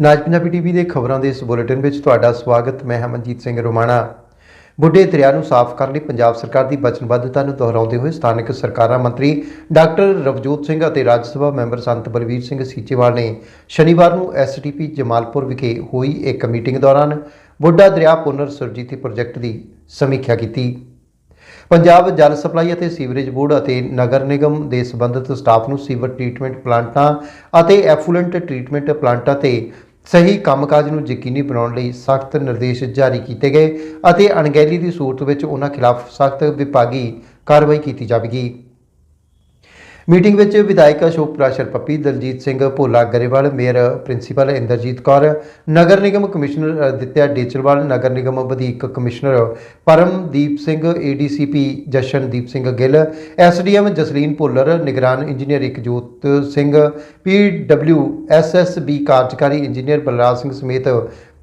ਨਾਜ Punjabi TV ਦੇ ਖਬਰਾਂ ਦੇ ਇਸ ਬੁਲੇਟਿਨ ਵਿੱਚ ਤੁਹਾਡਾ ਸਵਾਗਤ, ਮੈਂ ਹਮਨਜੀਤ ਸਿੰਘ ਰੋਮਾਣਾ। ਬੁੱਢੇ ਦਰਿਆ ਨੂੰ ਸਾਫ਼ ਕਰਨ ਲਈ ਪੰਜਾਬ ਸਰਕਾਰ ਦੀ ਵਚਨਬੱਧਤਾ ਨੂੰ ਦੁਹਰਾਉਂਦੇ ਹੋਏ ਸਥਾਨਕ ਸਰਕਾਰਾਂ ਮੰਤਰੀ ਡਾਕਟਰ ਰਵਜੋਤ ਸਿੰਘ ਅਤੇ ਰਾਜ ਸਭਾ ਮੈਂਬਰ ਸੰਤ ਬਲਵੀਰ ਸਿੰਘ ਸੀਚੇਵਾਲ ਨੇ ਸ਼ਨੀਵਾਰ ਨੂੰ ਐਸਟੀਪੀ ਜਮਾਲਪੁਰ ਵਿਖੇ ਹੋਈ ਇੱਕ ਮੀਟਿੰਗ ਦੌਰਾਨ ਬੁੱਢਾ ਦਰਿਆ ਪੁਨਰ ਸੁਰਜੀਤੀ ਪ੍ਰੋਜੈਕਟ ਦੀ ਸਮੀਖਿਆ ਕੀਤੀ। ਪੰਜਾਬ ਜਲ ਸਪਲਾਈ ਅਤੇ ਸੀਵਰੇਜ ਬੋਰਡ ਅਤੇ ਨਗਰ ਨਿਗਮ ਦੇ ਸੰਬੰਧਿਤ ਸਟਾਫ ਨੂੰ ਸੀਵਰ ਟ੍ਰੀਟਮੈਂਟ ਪਲਾਂਟਾਂ ਅਤੇ ਐਫੂਲੈਂਟ ਟ੍ਰੀਟਮੈਂਟ ਪਲਾਂਟਾਂ ਤੇ ਸਹੀ ਕੰਮਕਾਜ ਨੂੰ ਯਕੀਨੀ ਬਣਾਉਣ ਲਈ ਸਖਤ ਨਿਰਦੇਸ਼ ਜਾਰੀ ਕੀਤੇ ਗਏ ਅਤੇ ਅਣਗਹਿਲੀ ਦੀ ਸੂਰਤ ਵਿੱਚ ਉਹਨਾਂ ਖਿਲਾਫ ਸਖਤ ਵਿਭਾਗੀ ਕਾਰਵਾਈ ਕੀਤੀ ਜਾਵੇਗੀ। ਮੀਟਿੰਗ ਵਿੱਚ ਵਿਧਾਇਕ ਅਸ਼ੋਕ ਪ੍ਰਾਸ਼ਰ ਪੱਪੀ ਦਲਜੀਤ ਸਿੰਘ ਭੋਲਾ ਗਰੇਵਾਲ, ਮੇਅਰ ਪ੍ਰਿੰਸੀਪਲ ਇੰਦਰਜੀਤ ਕੌਰ, ਨਗਰ ਨਿਗਮ ਕਮਿਸ਼ਨਰ ਅਦਿੱਤਿਆ ਡੇਚਰਵਾਲ ਨਗਰ ਨਿਗਮ ਵਧੀਕ commissioner Paramdeep Singh ADCP Jashandeep Singh Gill SDM Jasleen Bhullar, ਨਿਗਰਾਨ engineer Ikjot Singh PW SSB ਕਾਰਜਕਾਰੀ ਇੰਜੀਨੀਅਰ ਬਲਰਾਜ ਸਿੰਘ ਸਮੇਤ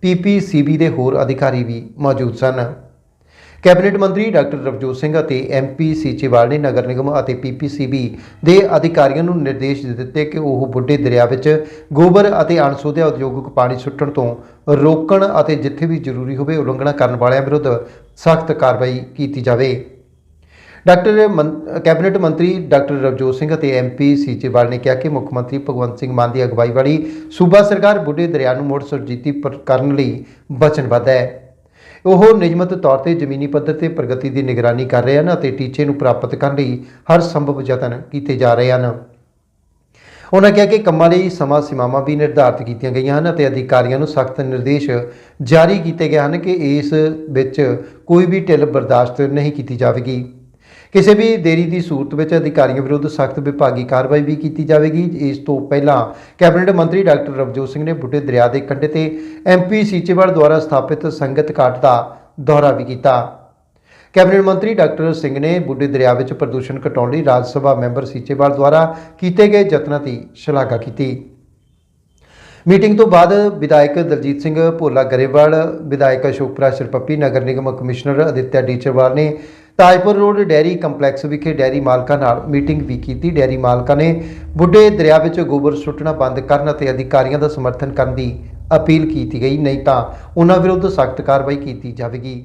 ਪੀਪੀਸੀਬੀ ਦੇ ਹੋਰ ਅਧਿਕਾਰੀ ਵੀ ਮੌਜੂਦ ਸਨ। ਕੈਬਨਿਟ ਮੰਤਰੀ ਡਾਕਟਰ ਰਵਜੋਤ ਸਿੰਘ ਅਤੇ ਐਮਪੀ ਸੀਚੇਵਾਲ ਨੇ ਨਗਰ ਨਿਗਮ ਅਤੇ ਪੀਪੀਸੀਬੀ ਦੇ ਅਧਿਕਾਰੀਆਂ ਨੂੰ ਨਿਰਦੇਸ਼ ਦਿੱਤੇ ਕਿ ਉਹ ਬੁੱਢੇ ਦਰਿਆ ਵਿੱਚ ਗੋਬਰ ਅਤੇ ਅਣਸੋਧਿਆ ਉਦਯੋਗਿਕ ਪਾਣੀ ਸੁੱਟਣ ਤੋਂ ਰੋਕਣ ਅਤੇ ਜਿੱਥੇ ਵੀ ਜ਼ਰੂਰੀ ਹੋਵੇ ਉਲੰਘਣਾ ਕਰਨ ਵਾਲਿਆਂ ਵਿਰੁੱਧ ਸਖਤ ਕਾਰਵਾਈ ਕੀਤੀ ਜਾਵੇ। ਡਾਕਟਰ ਮੰ- ਕੈਬਨਿਟ ਮੰਤਰੀ ਡਾਕਟਰ ਰਵਜੋਤ ਸਿੰਘ ਅਤੇ ਐਮਪੀ ਸੀਚੇਵਾਲ ਨੇ ਕਿਹਾ ਕਿ ਮੁੱਖ ਮੰਤਰੀ ਭਗਵੰਤ ਸਿੰਘ ਮਾਨ ਦੀ ਅਗਵਾਈ ਵਾਲੀ ਸੂਬਾ ਸਰਕਾਰ ਬੁੱਢੇ ਦਰਿਆ ਨੂੰ ਮੁੜ ਸੁਰਜੀਤੀ ਪਰ- ਕਰਨ ਲਈ ਵਚਨਬੱਧ ਹੈ। ਉਹ ਨਿਯਮਤ ਤੌਰ ਤੇ ਜ਼ਮੀਨੀ ਪੱਧਰ ਤੇ ਪ੍ਰਗਤੀ ਦੀ ਨਿਗਰਾਨੀ ਕਰ ਰਹੇ ਹਨ ਅਤੇ ਟੀਚੇ ਨੂੰ ਪ੍ਰਾਪਤ ਕਰਨ ਲਈ ਹਰ ਸੰਭਵ ਯਤਨ ਕੀਤੇ ਜਾ ਰਹੇ ਹਨ। ਉਹਨਾਂ ਕਿਹਾ ਕਿ ਕੰਮਾਂ ਲਈ ਸਮਾਂ ਸੀਮਾਵਾਂ ਵੀ ਨਿਰਧਾਰਤ ਕੀਤੀਆਂ ਗਈਆਂ ਹਨ ਅਤੇ ਅਧਿਕਾਰੀਆਂ ਨੂੰ ਸਖਤ ਨਿਰਦੇਸ਼ ਜਾਰੀ ਕੀਤੇ ਗਏ ਹਨ ਕਿ ਇਸ ਵਿੱਚ ਕੋਈ ਵੀ ਢਿੱਲ ਬਰਦਾਸ਼ਤ ਨਹੀਂ ਕੀਤੀ ਜਾਵੇਗੀ। ਕਿਸੇ ਵੀ ਦੇਰੀ ਦੀ ਸੂਰਤ ਵਿੱਚ ਅਧਿਕਾਰੀਆਂ ਵਿਰੁੱਧ ਸਖਤ ਵਿਭਾਗੀ ਕਾਰਵਾਈ ਵੀ ਕੀਤੀ ਜਾਵੇਗੀ। ਇਸ ਤੋਂ ਪਹਿਲਾਂ ਕੈਬਨਿਟ ਮੰਤਰੀ ਡਾਕਟਰ ਰਵਜੋਤ ਸਿੰਘ ਨੇ ਬੁੱਢੇ ਦਰਿਆ ਦੇ ਕੰਢੇ ਤੇ ਐਮਪੀ ਸੀਚੇਵਾਲ ਦੁਆਰਾ ਸਥਾਪਿਤ ਸੰਗਤ ਘਾਟ ਦਾ ਦੌਰਾ ਵੀ ਕੀਤਾ। ਕੈਬਨਿਟ ਮੰਤਰੀ ਡਾਕਟਰ ਸਿੰਘ ਨੇ ਬੁੱਢੇ ਦਰਿਆ ਵਿੱਚ ਪ੍ਰਦੂਸ਼ਣ ਘਟਾਉਣ ਲਈ ਰਾਜ ਸਭਾ ਮੈਂਬਰ ਸੀਚੇਵਾਲ ਦੁਆਰਾ ਕੀਤੇ ਗਏ ਯਤਨਾਂ ਦੀ ਸ਼ਲਾਘਾ ਕੀਤੀ। ਮੀਟਿੰਗ ਤੋਂ ਬਾਅਦ ਵਿਧਾਇਕ ਦਲਜੀਤ ਸਿੰਘ ਭੋਲਾ ਗਰੇਵਾਲ, ਵਿਧਾਇਕ ਅਸ਼ੋਕ ਪ੍ਰਾਸ਼ਰ ਨਗਰ ਨਿਗਮ ਕਮਿਸ਼ਨਰ ਅਦਿੱਤਿਆ ਡੀਚਰਵਾਲ ਨੇ ਤਾਜਪੁਰ ਰੋਡ ਡੈਰੀ ਕੰਪਲੈਕਸ ਵਿਖੇ ਡੈਰੀ ਮਾਲਕਾਂ ਨਾਲ ਮੀਟਿੰਗ ਵੀ ਕੀਤੀ। ਡੈਰੀ ਮਾਲਕਾਂ ਨੇ ਬੁੱਢੇ ਦਰਿਆ ਵਿੱਚ ਗੋਬਰ ਸੁੱਟਣਾ ਬੰਦ ਕਰਨ ਅਤੇ ਅਧਿਕਾਰੀਆਂ ਦਾ ਸਮਰਥਨ ਕਰਨ ਦੀ ਅਪੀਲ ਕੀਤੀ ਗਈ। ਨਹੀਂ ਤਾਂ ਉਹਨਾਂ ਵਿਰੁੱਧ ਸਖਤ ਕਾਰਵਾਈ ਕੀਤੀ ਜਾਵੇਗੀ।